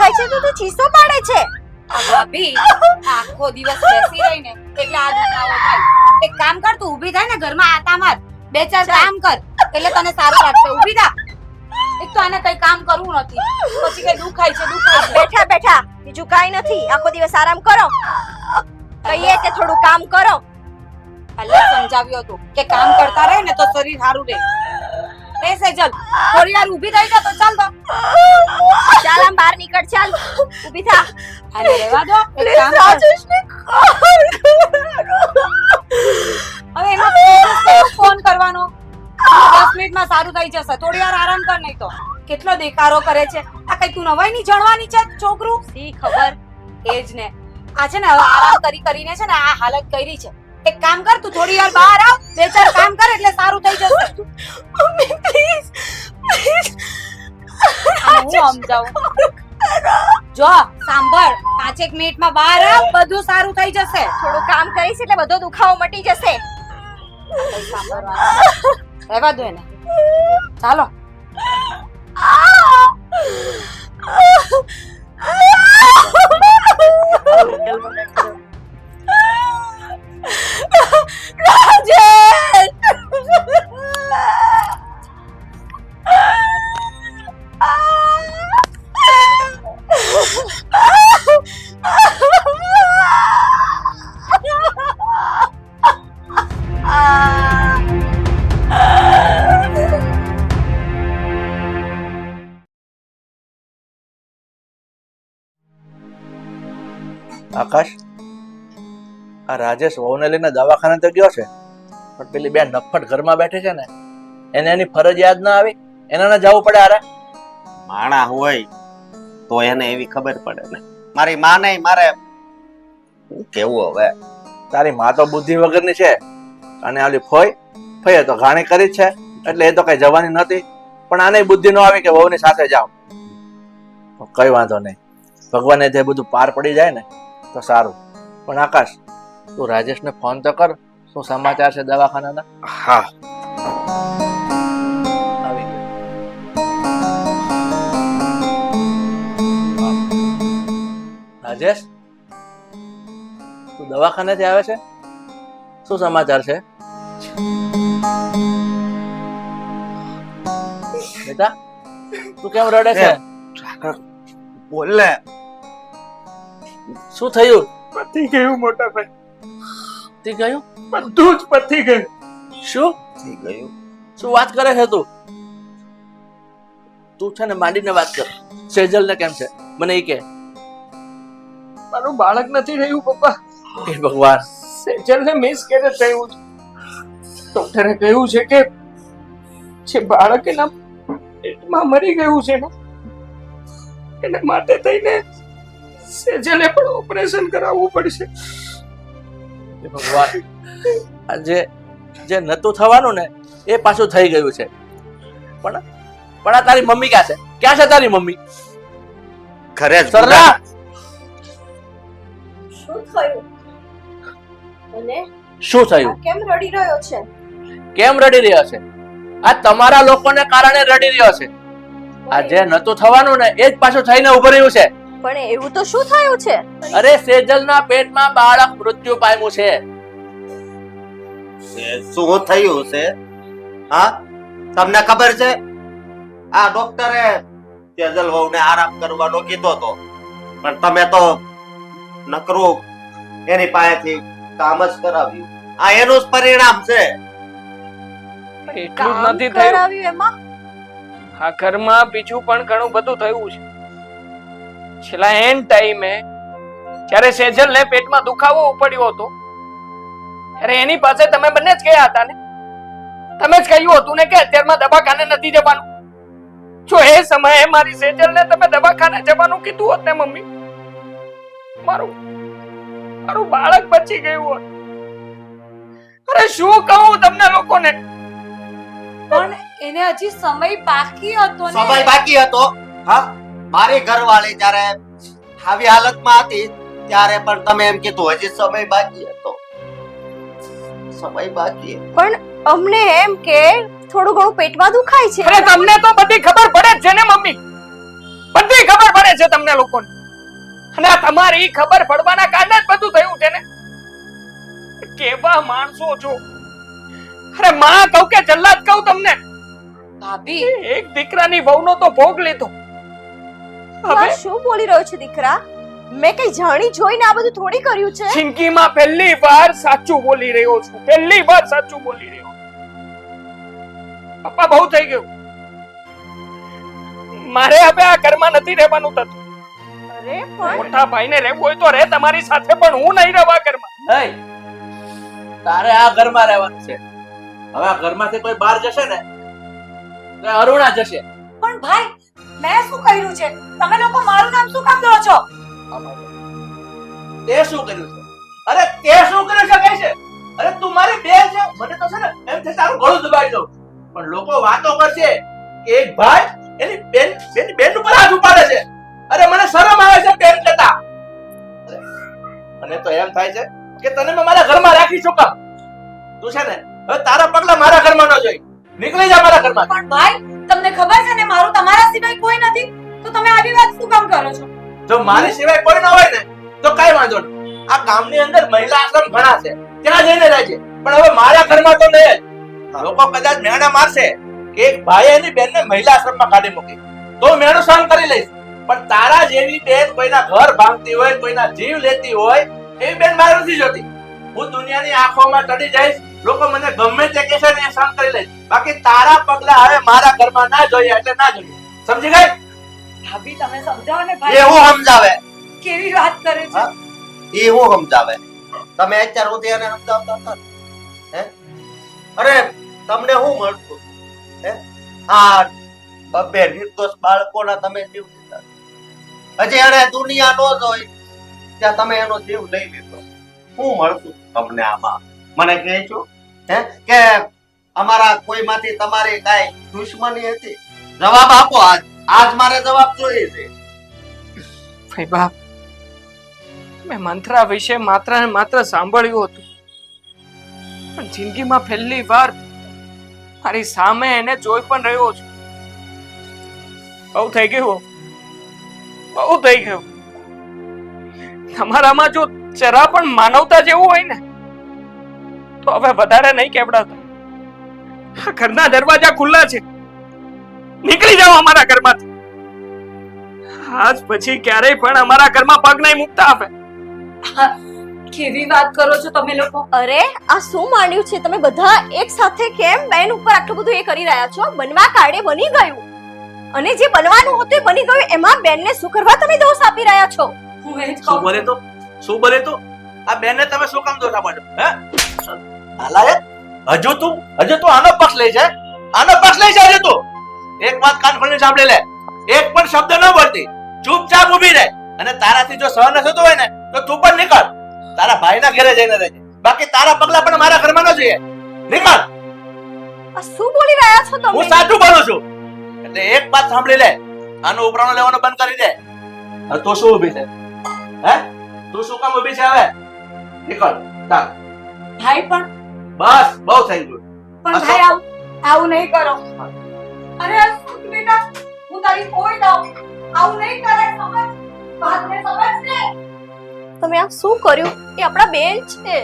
દુખાય છે તો તું ચીસો પાડે છે. ભાભી આખો દિવસ બેસી રહીને એટલે આ દુખાવો થાય. એક કામ કર તું ઊભી થાય ને ઘરમાં આતા માર બે ચાર કામ કર એટલે તને સારું લાગશે. ઊભી થા. એક તો આને કઈ કામ કરવું નથી. પછી કઈ દુખાય છે દુખાય છે. બેઠા બેઠા. બીજું કઈ નથી. આખો દિવસ આરામ કરો. કહીએ કે થોડું કામ કરો. એટલે સમજાવ્યું હતું કે કામ કરતા રહે ને તો શરીર સારું રહે. એ સેજલ થોડી વાર ઊભી થઈ જા તો ચાલ તો. ચાલ આમ બહાર નીકળ ચાલ. ઊભી થા. અરે રહેવા દો. એક કામ કર. હવે એનો ફોન કરવાનો. દસ મિનિટમાં સારું થઈ જશે. થોડી વાર આરામ કર નહીં તો. કેટલો દેકારો કરે છે. આ કઈ તું નવાઈ ની જણવાની છે છોકરું? સી ખબર? એ જ ને. આ છે ને હવે આરામ કરી કરીને છે ને આ હાલત કરી છે. એક કામ કર તું થોડી વાર બહાર આવ. બે ચાર કામ સમજાવું. જો સાંભળ પાંચેક મિનિટમાં બહાર આવ બધું સારું થઈ જશે. થોડું કામ કરીશ એટલે બધો દુખાવો મટી જશે. રહેવા દો એને. ચાલો. આકાશ? આ રાજેશ વહુને લઈને દવાખાને તો ગયો છે. પણ પેલી બે નફટ ઘરમાં બેઠી છે ને એને એની ફરજ યાદ ના આવી? એને ના જવું પડે અરે માણા હોય તો એને એવી ખબર પડે ને. મારી માં નહીં મારે કેવું હવે? તારી માં તો બુદ્ધિ વગરની છે. અને ઓલી ફોય ફોય તો ઘાણી કરી છે. એટલે એ તો કઈ જવાની નથી પણ આને બુદ્ધિ નો આવી કે વહુની સાથે જાઓ કઈ વાંધો નહીં. ભગવાને જે બધું પાર પડી જાય ને તો સારું. પણ આકાશ તું રાજેશને ફોન તો કર શું સમાચાર છે દવાખાનાના? હા. રાજેશ તું દવાખાનેથી આવે છે? શું સમાચાર છે? બેટા તું કેમ રડે છે? બોલ ને. શું થયું? પતી ગયું મોટા ભાઈ. પતી ગયું? બધું જ પતી ગયું. શું? થઈ ગયું. શું વાત કરે છે તું? તું છે ને માંડીને વાત કર. સેજલ ને કેમ છે? મને એ કે. મારું બાળક નથી રહ્યું પપ્પા. હે ભગવાન. સેજલ ને મિસ કેરેજ થયું છે. ડોક્ટરે કહ્યું છે કે જે બાળક એના પેટમાં મરી ગયું છે ને એને માટે થઈને સેજલે પણ ઓપરેશન કરાવવું પડશે. ભગવાન આ જે જે નતું થવાનું ને એ પાછું થઈ ગયું છે. પણ પણ આ તારી મમ્મી ક્યાં છે? ક્યાં છે તારી મમ્મી? ઘરે જ સરલા શું થયું? અને શું થયું? કેમ રડી રહ્યો છે? કેમ રડી રહ્યો છે? આ તમારા લોકોને કારણે રડી રહ્યો છે. આ જે નતું થવાનું ને એ જ પાછું થઈને ઉભું રહ્યું છે. પણ એવું તો શું થયું છે? અરે સેજલના પેટમાં બાળક મૃત્યુ પામ્યું છે. શું થયું છે? હા? તમને ખબર છે? આ ડોક્ટરે સેજલ વહુને આરામ કરવાનો કીધો તો. પણ તમે તો નકરું એની પાસેથી કામ જ કરાવ્યું. આ એનું જ પરિણામ છે. એટલું જ નથી થયું. કરાવ્યું એમાં? આ ઘરમાં બીજું પણ ઘણું બધું થયું છે. છેલ્લા એન ટાઈમે જ્યારે સેજલ ને પેટમાં દુખાવો ઉપડ્યો હતો ત્યારે એની પાસે તમે બંને જ ગયા હતા ને? તમે જ કહ્યું હતું ને કે અત્યારમાં દવાખાને નથી જવાનું. જો એ સમયે મારી સેજલ ને તમે દવાખાને જવાનું કીધું હોત ને મમ્મી મારું મારું બાળક બચી ગયું હોત. અરે શું કહું તમને લોકોને? પણ એને હજી સમય બાકી હતો ને? સમય બાકી હતો? હા? મારી ઘરવાળી જ્યારે આવી હાલતમાં હતી ત્યારે પણ તમે એમ કીધું હજી સમય બાકી હતો. સમય બાકી પણ અમને એમ કે થોડું ઘણું પેટમાં દુખાય છે. અરે તમને તો બધી ખબર પડે જ છે ને મમ્મી. બધી ખબર પડે છે તમને લોકોને. અને આ તમારી ખબર પડવાના કારણે જ બધું થયું છે ને. કેવા માણસો છો. અરે માં કહું કે જલ્લાદ કહું તમને. ભાભી. એક દીકરાની વહુનો તો ભોગ લીધો. હવે? શું બોલી રહ્યો છે દીકરા? મેં કઈ જાણી જોઈને આ બધું થોડી કર્યું છે? જિંદગીમાં પહેલી વાર સાચું બોલી રહ્યો છું. પહેલી વાર સાચું બોલી રહ્યો પપ્પા બહુ થઈ ગયું. મારે હવે આ ઘરમાં નથી રહેવાનું થતું. અરે પણ મોટા ભાઈને રહેવું હોય તો રહે તમારી સાથે પણ હું નહીં રહેવા ઘરમાં. નહીં. તારે આ ઘરમાં રહેવાનું છે. હવે આ ઘરમાંથી કોઈ બહાર જશે ને તો અરુણા જશે. પણ ભાઈ મેં શું કર્યું છે? તમે લોકો મારું નામ શું કામ લો છો? તે શું કર્યું છે? અરે તે શું કર્યું છે કહે છે? અરે તું મારી બેન છે. મને તો છે ને એમ છે તારું ગળું દબાઈ દઉં. પણ લોકો વાતો કરશે કે એક ભાઈ એની બેન બેન બેન ઉપર હાથ ઉપાડે છે. અરે મને શરમ આવે છે બેન કહેતા મને તો એમ થાય છે કે તને મેં મારા ઘરમાં રાખી શું કામ? તું છે ને હવે તારા પગલા મારા ઘરમાં ન જોઈ. નીકળી જા મારા ઘરમાં. પણ ભાઈ તમને ખબર છે ને મારું તમારા સિવાય કોઈ નથી? તો તમે આવી વાત શું કામ કરો છો? જો મારી સિવાય કોઈ ન હોય ને તો કઈ વાંધો નહીં. આ ગામની અંદર મહિલા આશ્રમ ઘણા છે ત્યાં જઈને રહેજે. પણ હવે મારા ઘરમાં તો નહીં જ. લોકો કદાચ મેણા મારશે કે એક ભાઈ એની બેનને મહિલા આશ્રમમાં કાઢી મૂકી. તો મેણું સહન કરી લઈશ. પણ તારા જેવી બેન કોઈના ઘર ભાંગતી હોય કોઈના જીવ લેતી હોય એવી બેન મારું નથી જોતી. હું દુનિયાની આંખોમાં ચડી જઈશ લોકો મને ગમે તે કહેશે ને એ સહન કરી લે. બાકી તારા પગલા હવે મારા ઘરમાં ના જોઈએ એટલે ના જોઈએ. સમજી ગઈ? ભાભી તમે સમજાવો ને ભાઈ. હું સમજાવે. કેવી વાત કરે છે? એવું એ હું સમજાવે. તમે અત્યારે સુધી અને સમજાવતા હતા હે? અરે તમને શું મળતું? હે? આ બબ્બે નિર્દોષ બાળકોના તમે જીવ લીધા. હજી એને દુનિયા નો જોઈ. ત્યાં તમે એનો જીવ લઈ લીધો. શું મળતું તમને આમાં. મને કહે છો હે, કે અમારા કોઈમાંથી તમારી કાંઈ દુશ્મની હતી? જવાબ આપો આજ. આજ મારે જવાબ જોઈએ છે. ભાઈ બાપ, મેં મંત્રા વિશે માત્ર ને માત્ર સાંભળ્યું હતું. પણ જિંદગીમાં પહેલી વાર મારી સામે એને જોઈ પણ રહ્યો છું. બહુ થઈ ગયું બહુ થઈ ગયું. તમારામાં જો જરા પણ માનવતા જેવું હોય ને તો હવે વધારે નહીં કેવડાવતા. આ ઘરના દરવાજા ખુલ્લા છે. નીકળી જાઓ અમારા ઘરમાંથી. આજ પછી ક્યારેય પણ અમારા ઘરમાં પગ નહીં મૂકતા આવે કેવી વાત કરો છો તમે લોકો? અરે આ શું માંડ્યું છે? તમે બધા એક સાથે કેમ બેન ઉપર આટલું બધું એ કરી રહ્યા છો? બનવા કાળે બની ગયું. અને જે બનવાનું હતું એ બની ગયું એમાં બેનને શું કરવા તમે દોષ આપી રહ્યા છો? શું બોલે તો? શું બોલે તો? આ બેનને તમે શું કામ દોષ આપો છો? હે? હાલાયત હજુ તું હજુ તું આનો પક્ષ લઈ છે. આનો પક્ષ લઈ છે હજુ તું. એક વાત કાન ખોલીને સાંભળી લે. એક પણ શબ્દ ન બોલતી. ચૂપચાપ ઊભી રહે. અને તારાથી જો સહન થતું હોય ને તો તું પણ નીકળ. તારા ભાઈના ઘરે જઈને રહેજે. બાકી તારા પગલા પણ મારા ઘરમાં ન જોઈએ. નીકળ. આ શું બોલી રહ્યા છો હું સાચું બોલું છું. એટલે એક વાત સાંભળી લે. આનો ઉપરાણો લેવાનો બંધ કરી દે. તું શું ઊભી છે? હે? તું શું કામ ઊભી છે હવે? નીકળ તાર. ભાઈ પણ બસ બહુ થઈ ગયું. પણ. ભાઈ આવું આવું નહીં કરો. અરે સુખ બેટા હું તારી કોઈ દઉં આવું નહીં કરે સમજ? વાતને સમજ ને? તમે આ શું કર્યું? એ આપણા બેન છે.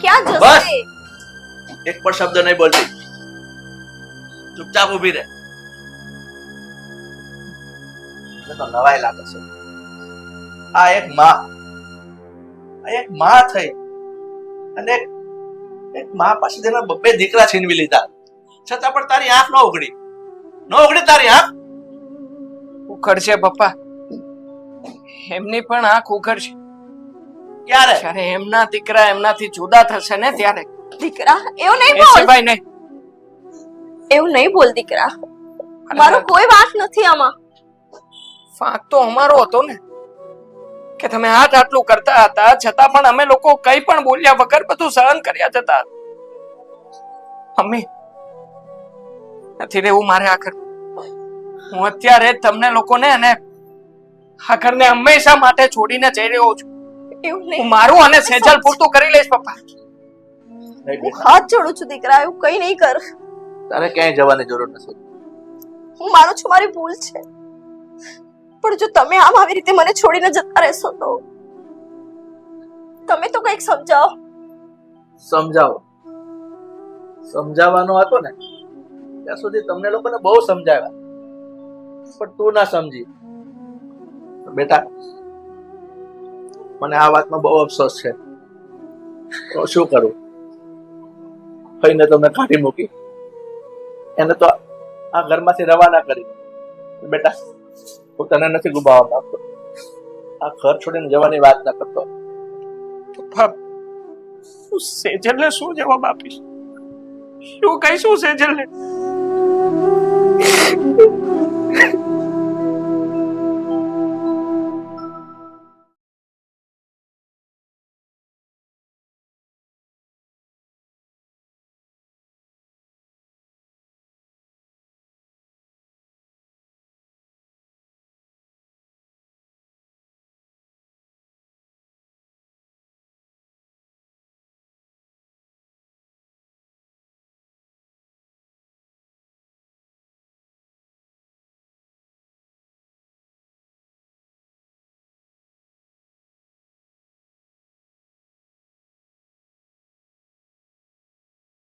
ક્યાં બસ. જશે એક પણ શબ્દ નહીં બોલતી. ચૂપચાપ ઊભી રહે. તો નવાઈ લાગે છે. આ એક માં. આ એક માં થઈ. અને માં પાસે તેના બબ્બે દીકરા છીનવી લીધા. છતાં પણ તારી આંખ ન ઉઘડી ન ઉઘડી તારી આંખ? ઉખડશે પપ્પા. એમની પણ આંખ ઉઘડશે ક્યારે? જ્યારે એમના દીકરા એમનાથી જુદા થશે ને ત્યારે. દીકરા? એવું નહીં બોલ. ભાઈ નહીં. એવું નહીં બોલ દીકરા. મારો કોઈ વાંક નથી આમાં. વાંક તો અમારો હતો ને. કે તમે હાથ આટલું કરતા હતા છતાં પણ અમે લોકો કઈ પણ બોલ્યા વગર બધું સહન કર્યા જતા. મમ્મી નથી રહેવું મારે આખર. હું અત્યારે જ તમને લોકોને અને આખરને હંમેશા માટે છોડીને જઈ રહ્યો છું. એવું હું નહીં મારું અને સેજલ પૂરતું કરી લઈશ પપ્પા. હું હાથ જોડું છું દીકરા એવું કઈ નહીં કર. તારે ક્યાંય જવાની જરૂર નથી. હું માનું છું મારી ભૂલ છે. પણ જો તમે આમ આવી રીતે મને છોડીને જતા રહેશો તો? તમે તો કંઈક સમજાવો. સમજાવો. સમજાવવાનો હતો ને, ત્યાં સુધી તમને લોકોને બહુ સમજાવ્યા. પણ તું ના સમજી. બેટા, મને આ વાતમાં બહુ અફસોસ છે. તો શું કરું? કઈને તમને કાઢી મૂકી. એને તો આ ઘરમાંથી રવાના કરી. બેટા હું તને નથી ગુમાવવા માંગતો. આ ઘર છોડીને જવાની વાત ના કરતો. સેજલને શું જવાબ આપીશ? શું કહીશું સેજલને?